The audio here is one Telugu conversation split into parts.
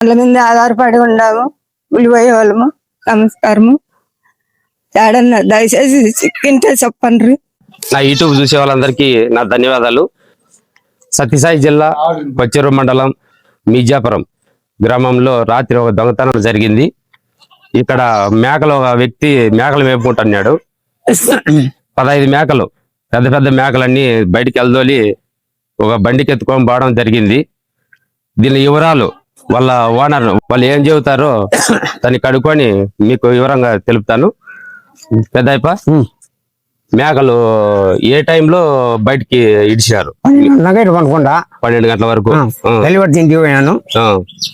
వాళ్ళ మీద ఆధారపడి ఉండాము. విలువయ్యే వాళ్ళము నమస్కారము. ఏడన్నా దయచేసి చిక్కింటే చెప్పండి నా యూట్యూబ్ చూసే వాళ్ళందరికీ నా ధన్యవాదాలు. సత్యసాయి జిల్లా కొచ్చెరు మండలం మీజాపురం గ్రామంలో రాత్రి ఒక దొంగతనం జరిగింది. ఇక్కడ మేకలు ఒక వ్యక్తి మేకలు మేపుకుంటున్నాడు పదహైదు మేకలు పెద్ద పెద్ద మేకలన్నీ బయటికి వెళ్దోలి ఒక బండికి ఎత్తుకొని పోవడం జరిగింది. దీని వివరాలు వాళ్ళ ఓనర్ వాళ్ళు ఏం చెబుతారో దాన్ని కడుక్కొని మీకు వివరంగా తెలుపుతాను. పెద్దయ్యప్ప మేకలు ఏ టైంలో బయటికి ఇడిచారు? నగైట్ కొనుక్కుండా పన్నెండు గంటల వరకు. డెలివరీ తింటి పోయినాను ఆ,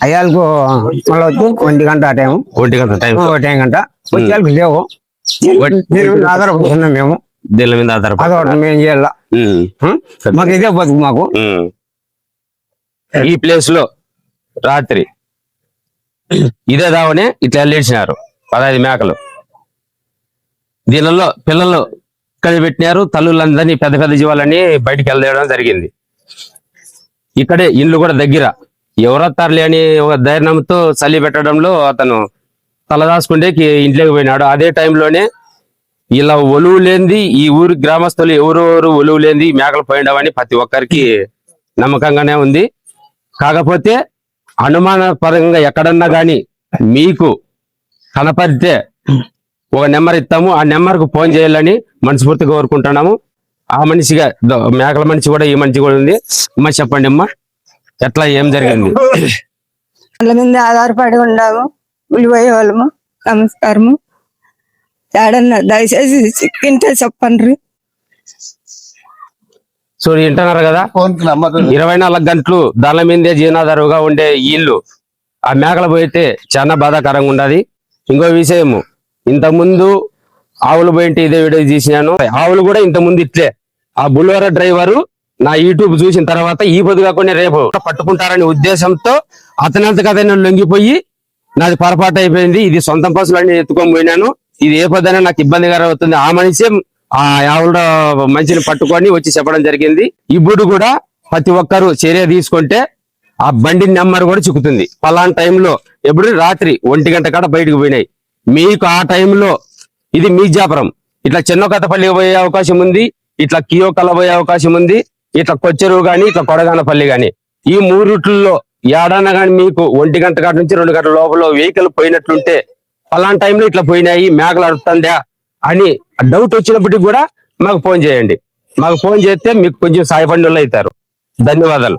అయ్యాలకు మళ్ళీ వచ్చి ఒంటి గంట ఆ టైం ఒంటి గంట టైం ఒకటి గంట వచ్చేళ్ళకి లేవు. ఆధారపడుతున్నాం మేము. దీని మీద ఆధారపడి మేము చేయాల? మాకు ఇదే బతుకు మాకు. ఈ ప్లేస్లో రాత్రి. ఇదే దావనే ఇట్లా లేచినారు. పదహైదు మేకలు. దీనిలో పిల్లలు ఇక్కడ పెట్టినారు. తల్లులందరినీ పెద్ద పెద్ద జీవాలని బయటికి వెళ్ళడం జరిగింది. ఇక్కడే ఇల్లు కూడా దగ్గర. ఎవరొత్తారులే అని ఒక ధైర్యంతో చలి పెట్టడంలో అతను తలదాసుకుంటే ఇంట్లోకి పోయినాడు. అదే టైంలోనే ఇలా ఒలువు లేనిది ఈ ఊరి గ్రామస్తులు ఎవరెవరు ఒలువు లేనిది మేకలు పోయినవని ప్రతి ఒక్కరికి నమ్మకంగానే ఉంది. కాకపోతే అనుమానపరంగా ఎక్కడన్నా కానీ మీకు కనపడితే ఒక నెంబర్ ఇస్తాము. ఆ నెంబర్కు ఫోన్ చేయాలని మనస్ఫూర్తిగా కోరుకుంటున్నాము. ఆ మనిషిగా మేకల మనిషి కూడా ఈ మనిషి కూడా ఉంది. అమ్మ చెప్పండి అమ్మా ఎట్లా ఏం జరిగింది? వాళ్ళ మీద ఆధారపడి ఉండాము. ఉల్లిపోయే వాళ్ళము. నమస్కారము. ఏడన్నా దయచేసి చిక్కింటే చెప్పండి సో వింటున్నారు కదా? ఇరవై నాలుగు గంటలు దాని మీదే జీవనాధారుగా ఉండే ఈ ఇల్లు ఆ మేకలు పోయితే చాలా బాధాకరంగా ఉండదు. ఇంకో విషయము ఇంతకుముందు ఆవులు పోయింటే ఇదే వీడియో తీసినాను. ఆవులు కూడా ఇంత ముందు ఇట్లే. ఆ బుల్వర డ్రైవరు నా యూట్యూబ్ చూసిన తర్వాత ఈ పొద్దు కాకుండా రేపు పట్టుకుంటారనే ఉద్దేశంతో అతనంతకు అతను లొంగిపోయి నాది పొరపాటు అయిపోయింది. ఇది సొంతం పశువులన్నీ ఎత్తుకొని పోయినాను. ఇది ఏ పొద్దున నాకు ఇబ్బందికర అవుతుంది. ఆ మనిషి ఆ ఆవిడ మనిషిని పట్టుకొని వచ్చి చెప్పడం జరిగింది. ఇప్పుడు కూడా ప్రతి ఒక్కరు చర్య తీసుకుంటే ఆ బండి నెంబర్ కూడా చిక్కుతుంది. పలానా టైంలో ఎప్పుడు రాత్రి ఒంటి గంట కాడ బయటకు పోయినాయి. మీకు ఆ టైంలో ఇది మీజాపురం ఇట్లా చిన్నకథపల్లి పోయే అవకాశం ఉంది ఇట్లా కియోకల పోయే అవకాశం ఉంది ఇట్లా కొచ్చెరువు కానీ ఇట్లా కొడగానపల్లి కానీ ఈ మూడు రూట్లలో ఏడాన కానీ మీకు ఒంటి గంట కాడ నుంచి రెండు గంటల లోపల వెహికల్ పోయినట్లుంటే పలానా టైంలో ఇట్లా పోయినాయి మేకలు అడుగుతుందా అని డౌట్ వచ్చినప్పటికి కూడా మాకు ఫోన్ చేయండి. మాకు ఫోన్ చేస్తే మీకు కొంచెం సాయపడి అవుతారు. ధన్యవాదాలు.